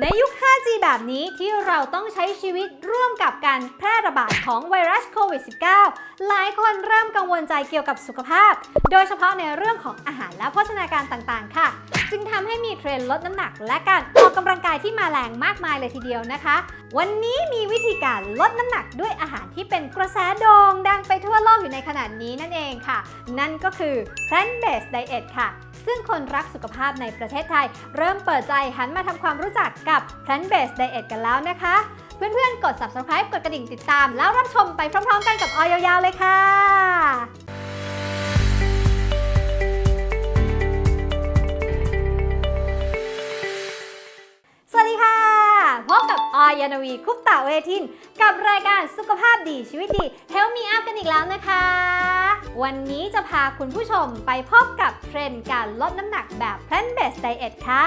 ในยุค 5G แบบนี้ที่เราต้องใช้ชีวิตร่วมกับการแพร่ระบาดของไวรัสโควิด -19 หลายคนเริ่มกังวลใจเกี่ยวกับสุขภาพ โดยเฉพาะในเรื่องของอาหารและโภชนาการต่างๆ ค่ะ จึงทำให้มีเทรนด์ลดน้ำหนัก และการออกกำลังกายที่มาแรงมากมายเลยทีเดียวนะคะ วันนี้มีวิธีการลดน้ำหนักด้วยอาหารที่เป็นกระแสโด่งดังไปทั่วโลกอยู่ในขณะนี้นั่นเองค่ะ นั่นก็คือ plant-based diet ค่ะ ซึ่งคนรักสุขภาพในประเทศไทย เริ่มเปิดใจหันมาทำความรู้จักกับ plant-based diet กันแล้วนะคะ เพื่อนๆ กด subscribe กดกระดิ่งติดตาม แล้วรับชมไปพร้อมๆ กันกับออยยาวๆเลยค่ะสวัสดีค่ะพบกับออยยานวีคุปตะเวทิน กับรายการสุขภาพดีชีวิตดี Help Me Up กันอีกแล้วนะคะ วันนี้จะพาคุณผู้ชมไปพบกับเทรนด์การลดน้ำหนักแบบ Plant-based Diet ค่ะ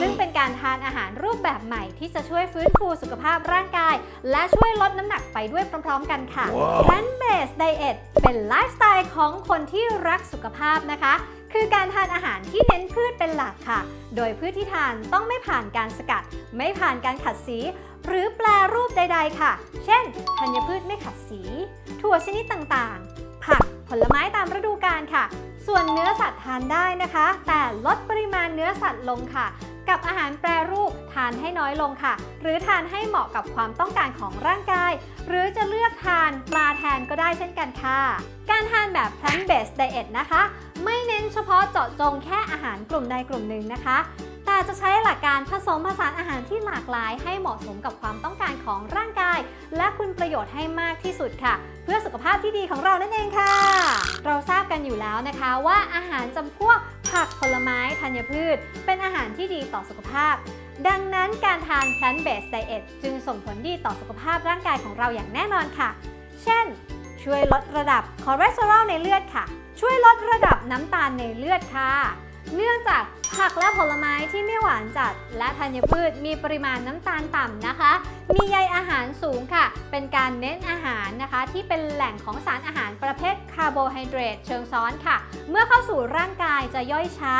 ซึ่งเป็นการทานอาหารรูปแบบใหม่ที่จะช่วยฟื้นฟูสุขภาพร่างกาย และช่วยลดน้ำหนักไปด้วยพร้อมๆ กันค่ะ Plant-based Diet เป็นไลฟ์สไตล์ของคนที่รักสุขภาพนะคะคือการทานอาหารที่เน้นพืชเป็นหลักค่ะ โดยพืชที่ทานต้องไม่ผ่านการสกัด ไม่ผ่านการขัดสี หรือแปลรูปใด ๆ ค่ะ เช่น ธัญพืชไม่ขัดสี ถั่วชนิดต่างๆ ผัก ผลไม้ตามฤดูกาลค่ะ ส่วนเนื้อสัตว์ทานได้นะคะ แต่ลดปริมาณเนื้อสัตว์ลงค่ะ กับอาหารแปรรูปทานให้น้อยลงค่ะ หรือทานให้เหมาะกับความต้องการของร่างกาย หรือจะเลือกทานปลาแทนก็ได้เช่นกันค่ะ การทานแบบ plant-based diet นะคะ ไม่เน้นเฉพาะเจาะจงแค่อาหารกลุ่มใดกลุ่มหนึ่งนะคะ แต่จะใช้หลักการผสมผสานอาหารที่หลากหลาย ให้เหมาะสมกับความต้องการของร่างกาย และคุณประโยชน์ให้มากที่สุดค่ะ เพื่อสุขภาพที่ดีของเรานั่นเองค่ะ เราทราบกันอยู่แล้วนะคะว่าอาหารจำพวกผักผลไม้ธัญพืช เป็นอาหารที่ดีต่อสุขภาพ ดังนั้นการทาน plant-based diet จึงส่งผลดีต่อสุขภาพร่างกายของเราอย่างแน่นอนค่ะ เช่น ช่วยลดระดับคอเลสเตอรอลในเลือดค่ะ ช่วยลดระดับน้ำตาลในเลือดค่ะ เนื่องจากผักและผลไม้ที่ไม่หวานจัด และธัญพืชมีปริมาณน้ำตาลต่ำนะคะ มีใยอาหารสูงค่ะ เป็นการเน้นอาหารนะคะ ที่เป็นแหล่งของสารอาหารประเภทคาร์โบไฮเดรตเชิงซ้อนค่ะ เมื่อเข้าสู่ร่างกายจะย่อยช้า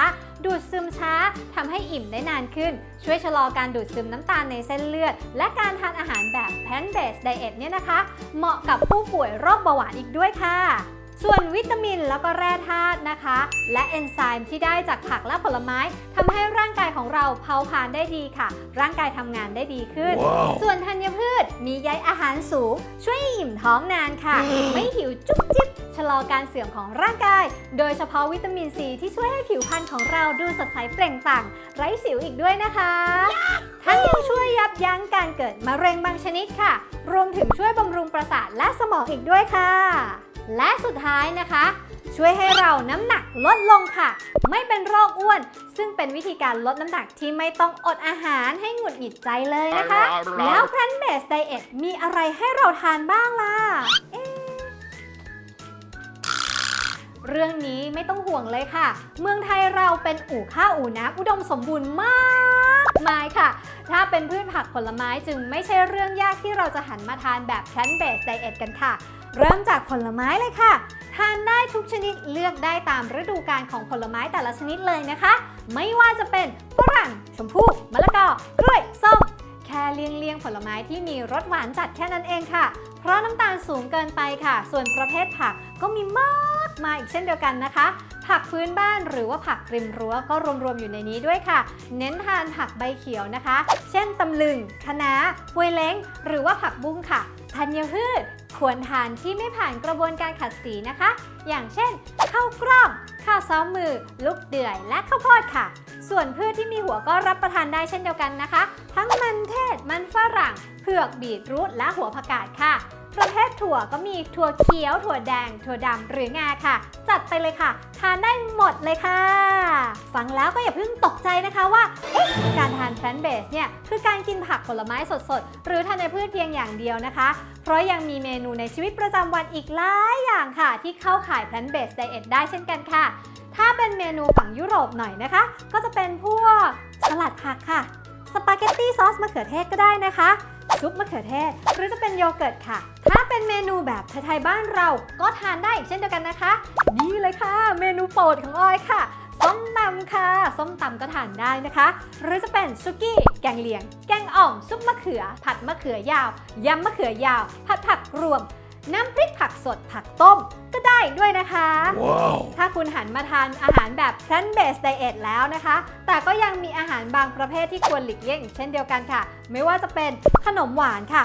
ดูดซึมช้าทำให้อิ่มได้นานขึ้น ช่วยชะลอการดูดซึมน้ำตาลในเส้นเลือด และการทานอาหารแบบ plant-based diet เนี่ยนะคะ เหมาะกับผู้ป่วยโรคเบาหวานอีกด้วยค่ะ ส่วนวิตามินแล้วก็แร่ธาตุนะคะ และเอนไซม์ที่ได้จากผักและผลไม้ทำให้ร่างกายของเราเผาผลาญได้ดีค่ะ ร่างกายทำงานได้ดีขึ้นส่วนธัญพืชมีใยอาหารสูง ช่วยให้อิ่มท้องนานค่ะ ไม่หิวจุ๊บจิ๊บชะลอการเสื่อมของร่างกาย โดยเฉพาะวิตามินซีที่ช่วยให้ผิวพรรณของเราดูสดใสเปล่งปลั่งไร้สิวอีกด้วยนะคะทั้งยังช่วยยับยั้งการเกิดมะเร็งบางชนิดค่ะ รวมถึงช่วยบำรุงประสาทและสมองอีกด้วยค่ะ และสุดท้ายนะคะ ช่วยให้เราน้ำหนักลดลงค่ะ ไม่เป็นโรคอ้วน ซึ่งเป็นวิธีการลดน้ำหนักที่ไม่ต้องอดอาหารให้หงุดหงิดใจเลยนะคะ แล้ว plant-based diet มีอะไรให้เราทานบ้างล่ะเอ๊ะเรื่องนี้ไม่ต้องห่วงเลยค่ะ เมืองไทยเราเป็นอู่ข้าวอู่น้ำอุดมสมบูรณ์มากมายค่ะ ถ้าเป็นพืชผักผลไม้จึงไม่ใช่เรื่องยากที่เราจะหันมาทานแบบ plant-based diet กันค่ะ เริ่มจากผลไม้เลยค่ะ ทานได้ทุกชนิดเลือกได้ตามฤดูกาลของผลไม้แต่ละชนิดเลยนะคะ ไม่ว่าจะเป็นฝรั่งชมพู่มะละกอกล้วยส้มแค่เลี่ยงเลี่ยงๆผลไม้ที่มีรสหวานจัดแค่นั้นเองค่ะ เพราะน้ำตาลสูงเกินไปค่ะ ส่วนประเภทผักก็มีมาก มาอีกเช่นเดียวกันนะคะ ผักพื้นบ้านหรือว่าผักริมรั้วก็รวมๆอยู่ในนี้ด้วยค่ะ เน้นทานผักใบเขียวนะคะ เช่นตำลึงคะน้าหวยเล้ง หรือว่าผักบุ้งค่ะธัญพืชควรทานที่ไม่ผ่านกระบวนการขัดสีนะคะ อย่างเช่นข้าวกล้องข้าวซ้อมมือ ลูกเดือยและข้าวโพดค่ะ ส่วนพืชที่มีหัวก็รับประทานได้เช่นเดียวกันนะคะ ทั้งมันเทศ มันฝรั่ง เผือกบีทรูทและหัวผักกาดค่ะ ประเภทถั่วก็มีถั่วเขียว ถั่วแดง ถั่วดำหรืองาค่ะ จัดไปเลยค่ะ ทานได้หมดเลยค่ะ ฟังแล้วก็อย่าเพิ่งตกใจนะคะว่า เอ๊ะ การทาน plant based เนี่ย คือการกินผักผลไม้สดๆ หรือทานในพืชเพียงอย่างเดียวนะคะ เพราะยังมีเมนูในชีวิตประจำวันอีกหลายอย่างค่ะ ที่เข้าข่าย plant based diet ได้เช่นกันค่ะ ถ้าเป็นเมนูฝั่งยุโรปหน่อยนะคะ ก็จะเป็นพวกสลัดผักค่ะ สปาเกตตี้ซอสมะเขือเทศก็ได้นะคะ ซุปมะเขือเทศ หรือจะเป็นโยเกิร์ตค่ะ ถ้าเป็นเมนูแบบไทยๆบ้านเราก็ทานได้อีกเช่นเดียวกันนะคะ นี่เลยค่ะ เมนูโปรดของออยค่ะส้มตำค่ะ ส้มตำก็ทานได้นะคะ หรือจะเป็นซุกี้ แกงเลียง แกงอ่อม ซุปมะเขือ ผัดมะเขือยาว ยำมะเขือยาว ผัดผักรวม น้ำพริกผักสดผักต้มก็ได้ด้วยนะคะ Wow. ถ้าคุณหันมาทานอาหารแบบ plant based diet แล้วนะคะ แต่ก็ยังมีอาหารบางประเภทที่ควรหลีกเลี่ยงอีกเช่นเดียวกันค่ะ ไม่ว่าจะเป็นขนมหวานค่ะ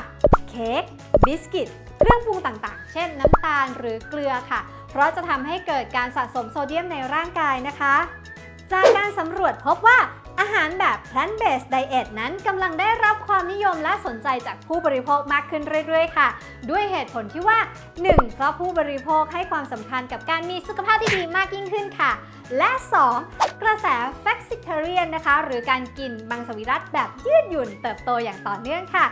เค้กบิสกิต เครื่องปรุงต่างๆ เช่นน้ำตาลหรือเกลือค่ะ เพราะจะทำให้เกิดการสะสมโซเดียมในร่างกายนะคะ จากการสำรวจพบว่า อาหารแบบ plant based diet นั้นกำลังได้รับความนิยมและสนใจจากผู้บริโภคมากขึ้นเรื่อยๆ ค่ะ ด้วยเหตุผลที่ว่า 1. เพราะผู้บริโภคให้ความสำคัญกับการมีสุขภาพที่ดีมากยิ่งขึ้นค่ะ และ 2. กระแส flexitarian นะคะ หรือการกินมังสวิรัตแบบยืดหยุ่นเติบโตอย่างต่อเนื่องค่ะ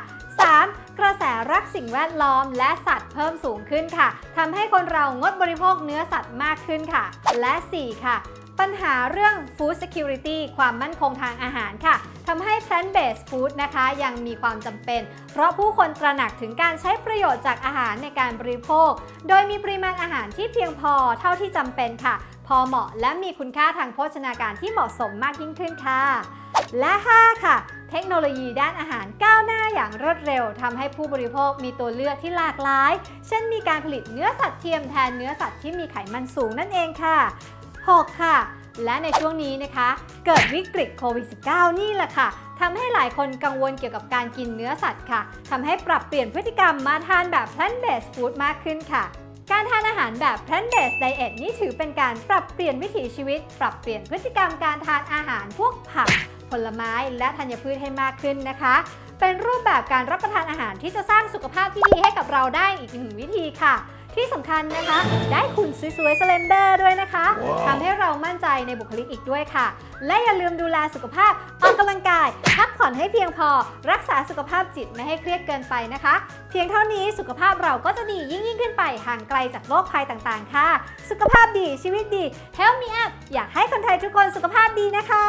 3. กระแสรักสิ่งแวดล้อมและสัตว์เพิ่มสูงขึ้นค่ะทำให้คนเรางดบริโภคเนื้อสัตว์มากขึ้นค่ะ และ 4 ค่ะ ปัญหาเรื่อง food security ความมั่นคงทางอาหารค่ะทำให้ plant based food นะคะยังมีความจำเป็น เพราะผู้คนตระหนักถึงการใช้ประโยชน์จากอาหารในการบริโภค โดยมีปริมาณอาหารที่เพียงพอเท่าที่จำเป็นค่ะ พอเหมาะและมีคุณค่าทางโภชนาการที่เหมาะสมมากยิ่งขึ้นค่ะ และ 5 ค่ะเทคโนโลยีด้านอาหารก้าวหน้าอย่างรวดเร็วทำให้ผู้บริโภคมีตัวเลือกที่หลากหลาย เช่นมีการผลิตเนื้อสัตว์เทียมแทนเนื้อสัตว์ที่มีไขมันสูงนั่นเองค่ะ 6 ค่ะ และในช่วงนี้นะคะ เกิดวิกฤตโควิด -19 นี่แหละค่ะทำให้หลายคนกังวลเกี่ยวกับการกินเนื้อสัตว์ค่ะทำให้ปรับเปลี่ยนพฤติกรรมมาทานแบบ plant based food มากขึ้นค่ะการทานอาหารแบบ plant based diet นี่ถือเป็นการปรับเปลี่ยนวิถีชีวิต ปรับเปลี่ยนพฤติกรรมการทานอาหารพวกผัก ผลไม้และธัญพืชให้มากขึ้นนะคะ เป็นรูปแบบการรับประทานอาหารที่จะสร้างสุขภาพที่ดีให้กับเราได้อีกหนึ่งวิธีค่ะ ที่สำคัญนะคะ ได้หุ่นสวยๆสเลนเดอร์ด้วยนะคะว้าวทำให้เรามั่นใจในบุคลิกอีกด้วยค่ะ และอย่าลืมดูแลสุขภาพ ออกกำลังกาย พักผ่อนให้เพียงพอ รักษาสุขภาพจิตไม่ให้เครียดเกินไปนะคะ เพียงเท่านี้สุขภาพเราก็จะดียิ่งยิ่งขึ้นไปห่างไกลจากโรคภัยต่างๆ ค่ะ สุขภาพดีชีวิตดี Help me up อยากให้คนไทยทุกคนสุขภาพดีนะคะ